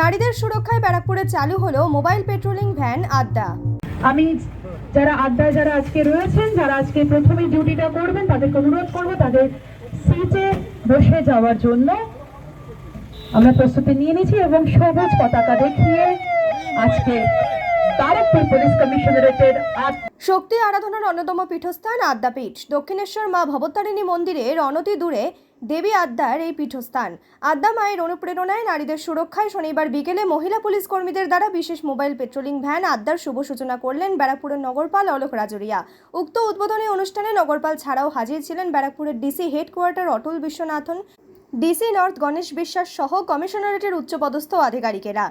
নারীদের সুরক্ষায় ব্যারাকপুরে চালু হলো মোবাইল পেট্রোলিং ভ্যান আড্ডা। আমি যারা আড্ডায় যারা আজকে রয়েছেন, যারা আজকে প্রথমে ডিউটিটা করবেন, তাদেরকে অনুরোধ করব তাদের সিটে বসে যাওয়ার জন্য। আমরা প্রস্তুতি নিয়ে নিয়েছি এবং সবুজ পতাকা দেখিয়ে আজকে শক্তি আরাধনার অন্যতম পীঠস্থান আদ্যাপীঠ। দক্ষিণেশ্বর মা ভবতারিণী মন্দিরের অনতি দূরে দেবী আদ্যার এই পীঠস্থান। আদ্যা মায়ের অনুপ্রেরণায় নারীদের সুরক্ষায় শনিবার বিকেলে মহিলা পুলিশ কর্মীদের দ্বারা বিশেষ মোবাইল পেট্রোলিং ভ্যান আদ্যার শুভ সূচনা করলেন ব্যারাকপুরের নগরপাল অলোক রাজরিয়া। উক্ত উদ্বোধনী অনুষ্ঠানে নগরপাল ছাড়াও হাজির ছিলেন ব্যারাকপুরের DC headquarter Atal Viswanathan, DC north Ganesh Biswas সহ কমিশনারেটের উচ্চপদস্থ আধিকারিকেরা।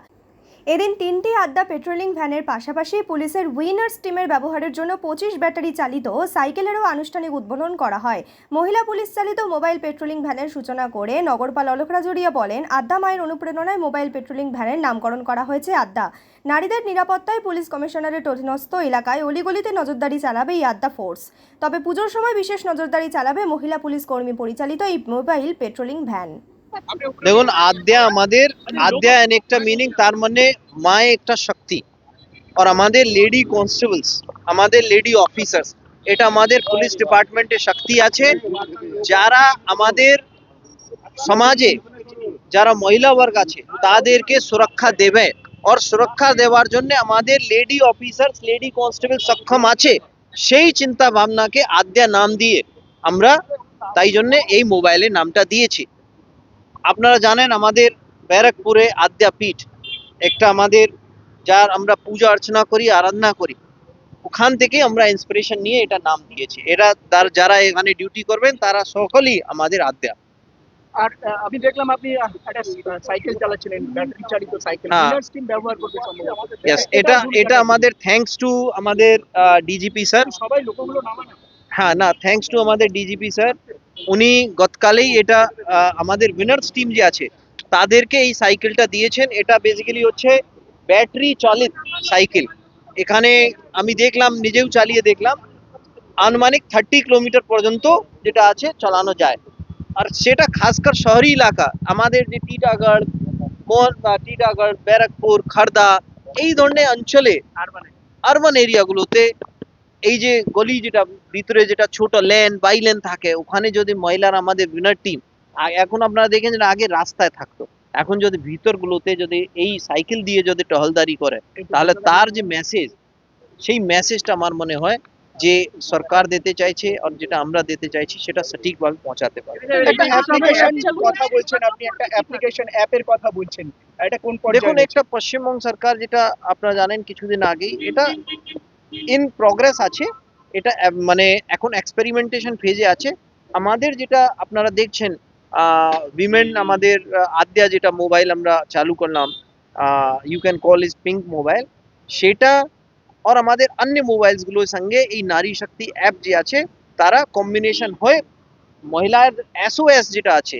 এদিন তিনটি আড্ডা পেট্রোলিং ভ্যানের পাশাপাশি পুলিশের উইনার্স টিমের ব্যবহারের জন্য পঁচিশ ব্যাটারি চালিত সাইকেলেরও আনুষ্ঠানিক উদ্বোধন করা হয়। মহিলা পুলিশ চালিত মোবাইল পেট্রোলিং ভ্যানের সূচনা করে নগরপাল অলোক রাজুরিয়া বলেন আদ্যা মায়ের অনুপ্রেরণায় মোবাইল পেট্রোলিং ভ্যানের নামকরণ করা হয়েছে আদ্যা নারীদের নিরাপত্তায় পুলিশ কমিশনারের অধীনস্থ এলাকায় অলিগলিতে নজরদারি চালাবে এই আদ্যা ফোর্স তবে পুজোর সময় বিশেষ নজরদারি চালাবে মহিলা পুলিশ কর্মী পরিচালিত এই মোবাইল পেট্রোলিং ভ্যান দেখুন, আদ্যা আমাদের, আদ্যা এন একটা মিনিং তার মানে মায়ে একটা শক্তি। আর আমাদের লেডি কনস্টেবলস আমাদের লেডি অফিসার্স এটা আমাদের পুলিশ ডিপার্টমেন্টের শক্তি আছে। যারা আমাদের সমাজে, যারা মহিলা বর্গ আছে, তাদেরকে সুরক্ষা দেবে। আর সুরক্ষা দেওয়ার জন্য আমাদের লেডি অফিসার্স লেডি কনস্টেবল সক্ষম আছে। সেই চিন্তা ভাবনাকে আদ্যা নাম দিয়ে আমরা তাই জন্য এই মোবাইলের নামটা দিয়েছি। আপনারা জানেন আমাদের ব্যারাকপুরে আদ্যাপীঠ একটা আমাদের যার আমরা পূজা অর্চনা করি আরাধনা করি। ওখান থেকে আমরা ইন্সপিরেশন নিয়ে এটা নাম দিয়েছি। এরা তার যারা এখানে ডিউটি করবেন তারা সকলেই আমাদের আদ্যা। আর আমি দেখলাম আপনি একটা সাইকেল চালাচ্ছিলেন ব্যাটারি চালিত সাইকেল হ্যাঁ। ব্যবহার করতে এটা এটা আমাদের থ্যাঙ্কস টু আমাদের ডিজিপি স্যার সবাই লোকগুলো হ্যাঁ না থ্যাঙ্কস টু আমাদের ডিজিপি স্যার উনি গতকালেই এটা আমাদের উইনার্স টিম যে আছে তাদেরকে এই সাইকেলটা দিয়েছেন। এটা বেসিক্যালি হচ্ছে ব্যাটারি চালিত সাইকেল এখানে আমি দেখলাম নিজেও চালিয়ে দেখলাম আনুমানিক থার্টি কিলোমিটার পর্যন্ত যেটা আছে চালানো যায়। আর সেটা খাসকর শহরি এলাকা। আমাদের যে টিটাগড় মোহন টিটাগড় ব্যারাকপুর খাড়দা এই ধরনের অঞ্চলে আরবান এরিয়াগুলোতে এই যে গলি যেটা ভিতরে যেটা ছোট লেন বাই লেন থাকে ওখানে যদি মহিলারা আমাদের উইনার টিম এখন আপনারা দেখেন যে আগে রাস্তায় থাকতো। এখন যদি ভিতরগুলোতে যদি এই সাইকেল দিয়ে যদি টহলদারি করে তাহলে তার যে মেসেজ সেই মেসেজটা আমার মনে হয় যে সরকার দিতে চাইছে আর যেটা আমরা দিতে চাইছি সেটা সঠিকভাবে পৌঁছাতে পারে একটা অ্যাপ্লিকেশন কথা বলছেন আপনি একটা অ্যাপ্লিকেশন অ্যাপের কথা বলছেন। এটা কোন দেখুন একটা পশ্চিমবঙ্গ সরকার যেটা আপনারা জানেন কিছুদিন আগেই এটা ইন প্রগ্রেস আছে, এটা মানে এখন এক্সপেরিমেন্টেশন ফেজে আছে। আমাদের যেটা আপনারা দেখছেন উইমেন আমাদের আদ্যা যেটা মোবাইল আমরা চালু করলাম you can call is pink mobile সেটা আর আমাদের অন্য মোবাইলসগুলোর সঙ্গে এই নারী শক্তি অ্যাপ যে আছে, তারা কম্বিনেশন হয়ে মহিলার এসওএস যেটা আছে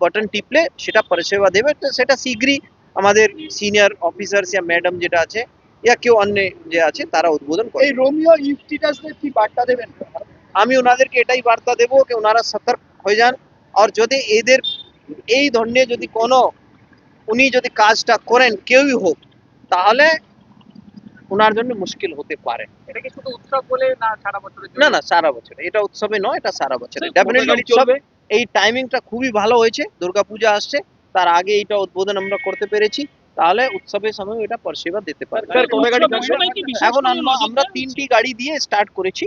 বাটন টিপলে সেটা পরিষেবা দেবে। তো সেটা শীঘ্রই আমাদের সিনিয়র অফিসার্স ইয়া ম্যাডাম যেটা আছে ইয়া কেউ অন্য যে আছে তারা উদ্বোধন করে। এই রোমিও ইউটিটাসদের কি বার্তা দেবেন? আমি ওনাদেরকে এটাই বার্তা দেবো যে ওনারা সতর্ক হয়ে যান। আর যদি এদের এই ধরনের যদি কোনো উনি যদি কাজটা করেন কেউই হোক তাহলে ওনার জন্য মুশকিল হতে পারে। এটা কি শুধু উৎসব বলে না সারা বছরের না না সারা বছর। এটা উৎসবে নয় এটা সারা বছর। ডেফিনেটলি চলবে? এই টাইমিংটা খুবই ভালো হয়েছে। দুর্গাপূজা আসছে। তার আগে এটা উদ্বোধন আমরা করতে পেরেছি। তাহলে উৎসবের সময় এটা পরিষেবা দিতে বিশেষ এখন আমরা তিনটি গাড়ি দিয়ে স্টার্ট করেছি।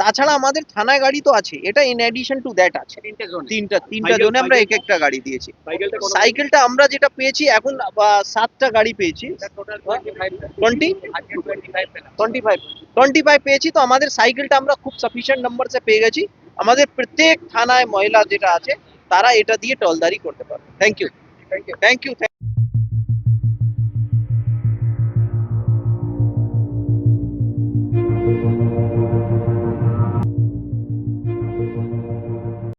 তাছাড়া আমাদের থানায় গাড়ি তো আছে। এটা ইন অ্যাডিশন টু দ্যাট আছে। তিনটে তিনটা জোনে আমরা এক একটা গাড়ি দিয়েছি। সাইকেলটা আমরা যেটা পেয়েছি এখন সাতটা গাড়ি পেয়েছি। টোয়েন্টি আজকে 25 পেলাম টোয়েন্টি ফাইভ টোয়েন্টি ফাইভ পেয়েছি তো আমাদের সাইকেলটা আমরা খুব সাফিসিয়েন্ট নাম্বার সে পেয়ে গেছি। আমাদের প্রত্যেক থানায় মহিলা যেটা আছে তারা এটা দিয়ে টলদারি করতে পারবে। Thank you thank you thank you